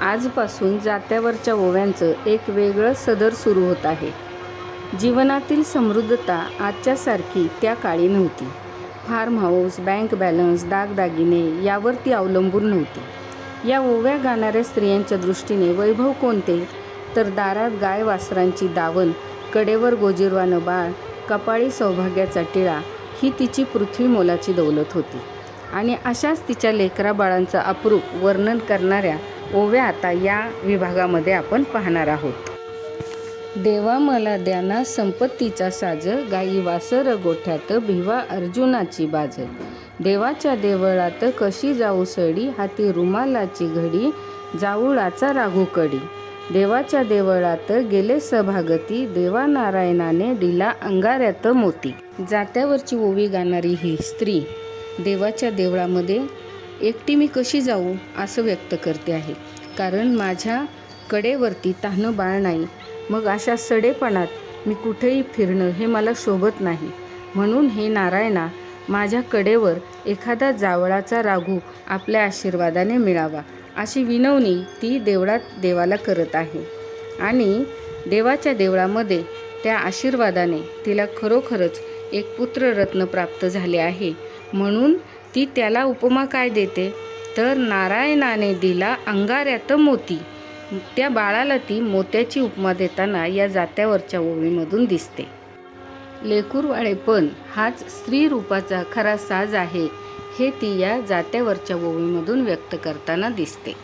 आजपासून जात्यावरच्या ओव्यांचं एक वेगळं सदर सुरू होत आहे. जीवनातील समृद्धता आजच्यासारखी त्या काळी नव्हती. फार्म हाऊस बँक बॅलन्स दागदागिने यावर ती अवलंबून नव्हती. या ओव्या गाणाऱ्या स्त्रियांच्या दृष्टीने वैभव कोणते? तर दारात गाय वासरांची दावण कडेवर गोजिरवानं बाळ कपाळी सौभाग्याचा टिळा ही तिची पृथ्वी मोलाची दौलत होती. आणि अशाच तिच्या लेकराबाळांचं अप्रूप वर्णन करणाऱ्या ओव्या आता या विभागामध्ये आपण पाहणार आहोत. देवा मला द्याना संपत्तीचा साज गाई वासर गोठ्यात भिवा अर्जुनाची बाज. देवाच्या देवळात कशी जाऊ सडी हाती रुमालाची घडी जाऊळाचा राघूकडी देवाच्या देवळात गेले सभागती देवा नारायणाने दिला अंगाऱ्यात मोती. जात्यावरची ओवी गाणारी ही स्त्री देवाच्या देवळामध्ये एकटी मी कशी जाऊ असं व्यक्त करते आहे. कारण माझ्या कडेवरती ताह्नं बाळ नाही. मग अशा सडेपणात मी कुठेही फिरणं हे मला शोभत नाही. म्हणून हे नारायणा माझ्या कडेवर एखादा जावळाचा राघू आपल्या आशीर्वादाने मिळावा अशी विनवणी ती देवळात देवाला करत आहे. आणि देवाच्या देवळामध्ये त्या आशीर्वादाने तिला खरोखरच एक पुत्ररत्न प्राप्त झाले आहे. म्हणून ती त्याला उपमा काय देते? तर नारायणाने दिला अंगाऱ्यात मोती. त्या बाळाला ती मोत्याची उपमा देताना या जात्यावरच्या ओवीमधून दिसते. लेकूरवाळेपण हाच स्त्री रूपाचा खरा साज आहे हे ती या जात्यावरच्या ओवीमधून व्यक्त करताना दिसते.